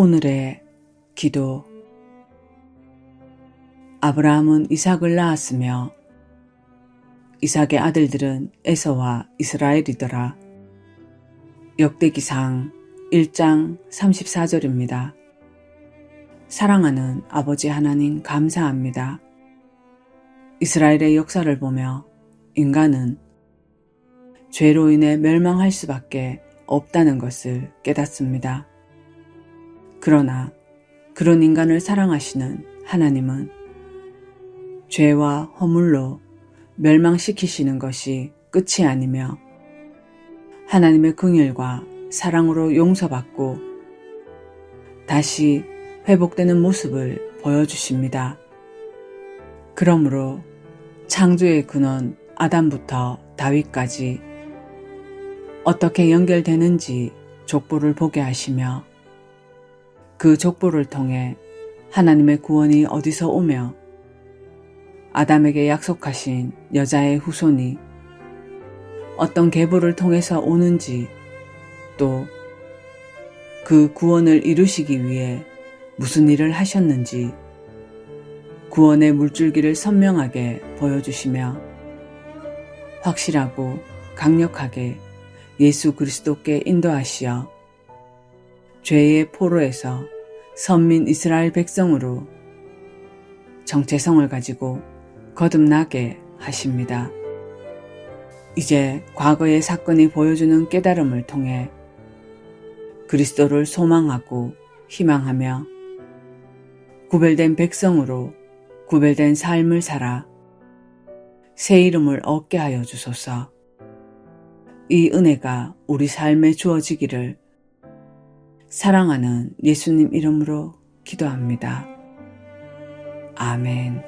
오늘의 기도 아브라함은 이삭을 낳았으며 이삭의 아들들은 에서와 이스라엘이더라. 역대기상 1장 34절입니다. 사랑하는 아버지 하나님 감사합니다. 이스라엘의 역사를 보며 인간은 죄로 인해 멸망할 수밖에 없다는 것을 깨닫습니다. 그러나 그런 인간을 사랑하시는 하나님은 죄와 허물로 멸망시키시는 것이 끝이 아니며 하나님의 긍휼과 사랑으로 용서받고 다시 회복되는 모습을 보여주십니다. 그러므로 창조의 근원 아담부터 다윗까지 어떻게 연결되는지 족보를 보게 하시며 그 족보를 통해 하나님의 구원이 어디서 오며 아담에게 약속하신 여자의 후손이 어떤 계보를 통해서 오는지 또 그 구원을 이루시기 위해 무슨 일을 하셨는지 구원의 물줄기를 선명하게 보여주시며 확실하고 강력하게 예수 그리스도께 인도하시어 죄의 포로에서 선민 이스라엘 백성으로 정체성을 가지고 거듭나게 하십니다. 이제 과거의 사건이 보여주는 깨달음을 통해 그리스도를 소망하고 희망하며 구별된 백성으로 구별된 삶을 살아 새 이름을 얻게 하여 주소서. 이 은혜가 우리 삶에 주어지기를 사랑하는 예수님 이름으로 기도합니다. 아멘.